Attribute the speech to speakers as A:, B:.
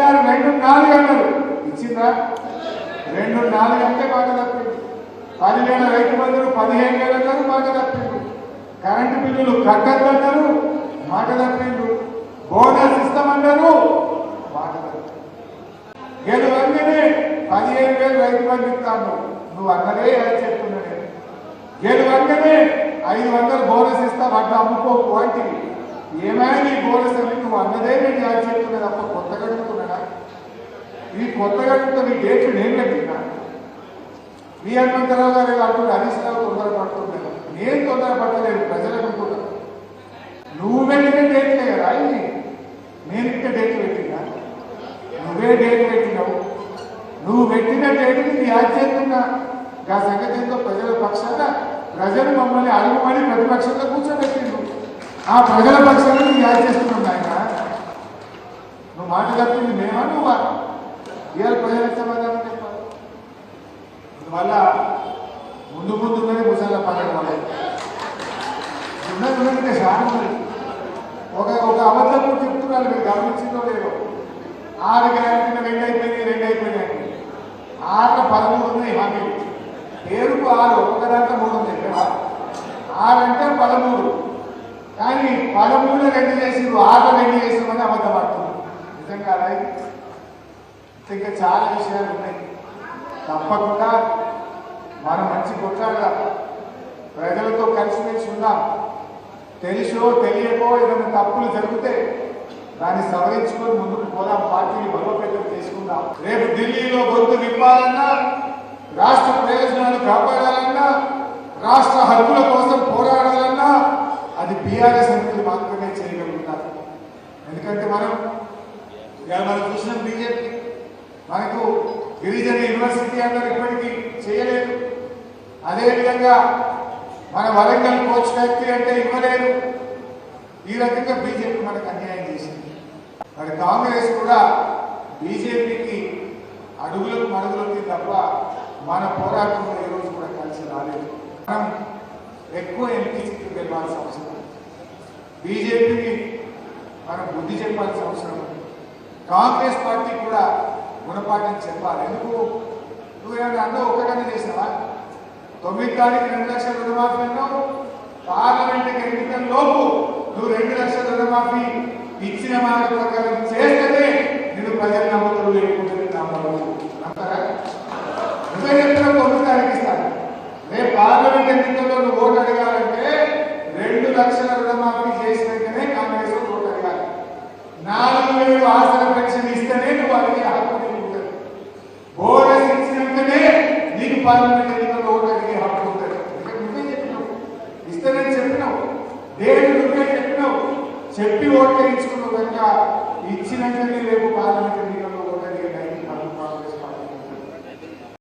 A: గారు రెండు నాలుగు అన్నారు. ఇచ్చిందా? రెండు నాలుగు అంటే మాట తప్పింది. పదివేల రైతు బంధువులు పదిహేను వేలు అన్నారు మాట తప్పిండు కరెంటు బిల్లులు కట్టద్దన్నారు మాట తప్పిండు బోనస్ ఇస్తామన్నారు మాట తప్పిండు గెలువంగానే పదిహేను వేలు రైతు బంధు ఇస్తాను నువ్వు అన్నదే ఎలా చెప్తున్నా నేను గెలువంగానే ఐదు వందలు బోనస్ ఇస్తాం అట్లా అమ్ముకోకు అంటే ఏమైనా నీ బోనస్ అని నువ్వు అన్నదే నేను యాడ్ చేస్తున్నా తప్ప కొత్త అడుగుతున్నాడా ఈ కొత్త అడుగుతున్న నీ డేట్లు నేను పెట్టినా మీ హనుమంతరావు గారు ఏదో అంటున్నారు హరీష్ రావు తొందరపడుతున్నాను నేను తొందరపడలేదు ప్రజలు అనుకుంటున్నాను నువ్వు పెట్టిన డేట్లే కదా ఇది నేను ఇక్కడ డేట్ పెట్టినా? నువ్వే డేట్ పెట్టినావు. నువ్వు పెట్టిన డేట్ని నీ యాడ్ చేస్తున్నా. ఆ సంగతి ఏందో ప్రజల పక్షాన ప్రజలు మమ్మల్ని అడుగుమని ప్రతిపక్షంలో కూర్చోబెట్టిండు ఆ ప్రజల పక్షాన్ని నీ యాద్ చేస్తున్నాం నాయన. నువ్వు మాట తప్పింది మేమా నువ్వా? ఇవాళ ప్రజలకు సమాధానం చెప్పాలి. అందువల్ల ముందు ముందుగానే ముసాల పండుగ మొదలు ఉన్నది ఉన్నది చాలా ఒక ఒక అబద్ధం కూడా చెప్తున్నారు మీరు గమనించిందో లేదో. ఆరు గ్యారెంటీ రెండు అయిపోయినాయి రెండు అయిపోయినాయి. ఆరు పదమూడు ఉన్నాయి హామీలు. పేరుకు ఆరు ఒక దాంట్లో మూడు ఉన్నాయి కదా ఆరు అంటే పదమూడు. కానీ పదమూడు రెండు చేసిండ్రు ఆరు రెండు చేసిందని అబద్ధం పడుతుంది నిజంగా ఇంకా చాలా విషయాలు ఉన్నాయి. తప్పకుండా మనం మంచి కొట్లాడదాం ప్రజలతో కలిసిమెలిసి ఉందాం తెలిసో తెలియకో ఏదైనా తప్పులు జరిగితే దాన్ని సవరించుకొని ముందుకు పోదాం. పార్టీని బలోపేతం చేసుకుందాం. రేపు ఢిల్లీలో గొంతు నింపాలన్నా రాష్ట్ర ప్రయోజనాలు కాపాడాలన్నా రాష్ట్ర హక్కుల కోసం బీఆర్ఎస్ ఎంపీలు మాత్రమే చేయగలుగుతారు. ఎందుకంటే మనం ఇవాళ మనం చూసినాం బీజేపీ. మనకు గిరిజన యూనివర్సిటీ అన్నారు ఇప్పటికీ చేయలేదు. అదేవిధంగా మన వరంగల్ కోచ్ ఫ్యాక్టరీ అంటే ఇవ్వలేదు ఈ రకంగా బీజేపీ మనకు అన్యాయం చేసింది. మరి కాంగ్రెస్ కూడా బీజేపీకి అడుగులకు మడుగులకి తప్ప మన పోరాటంలో ఈరోజు రోజు కూడా కలిసి రాలేదు. మనం ఎక్కువ ఎంపీ సీట్లు గెలవాల్సిన అవసరం బీజేపీకి మనం బుద్ధి చెప్పాల్సిన అవసరం ఉంది. కాంగ్రెస్ పార్టీ కూడా గుణపాఠం చెప్పాలి. ఎందుకు? నువ్వు ఏమైనా అందరూ ఒకటనే చేసినావా తొమ్మిది తారీఖు రెండు లక్షల రుణమాఫీ అన్నావు. పార్లమెంట్ ఎన్నికల లోపు నువ్వు రెండు లక్షల రుణమాఫీ ఇచ్చిన మాట ప్రకారం చేస్తేనే నేను ప్రజలు నమ్ముతారు లేకుంటే నమ్మరు నమ్ముతారా నువ్వే చెప్పిన తొమ్మిది తారీఖు ఇస్తాను. రేపు పార్లమెంట్ ఎన్నికల్లో నువ్వు ఓటు అడగాలంటే రెండు లక్షల రుణమాఫీ చేసినాకనే కాంగ్రెస్ వాళ్ళు ఓటు అడగాలి నాలుగు వేలు ఆసన పెన్షన్ ఇస్తేనే నువ్వు అడిగే హక్కు నీకు ఉంటుంది బోనస్ ఇచ్చినాకనే నీకు పార్లమెంట్ ఎన్నికల్లో ఓటు అడిగే హక్కు ఉంటుంది ఇక్కడ నువ్వే చెప్పినావు ఇస్తేనే చెప్పినావు డేట్ నువ్వే చెప్పినావు చెప్పి ఓటు వేయించుకున్నావు కనుక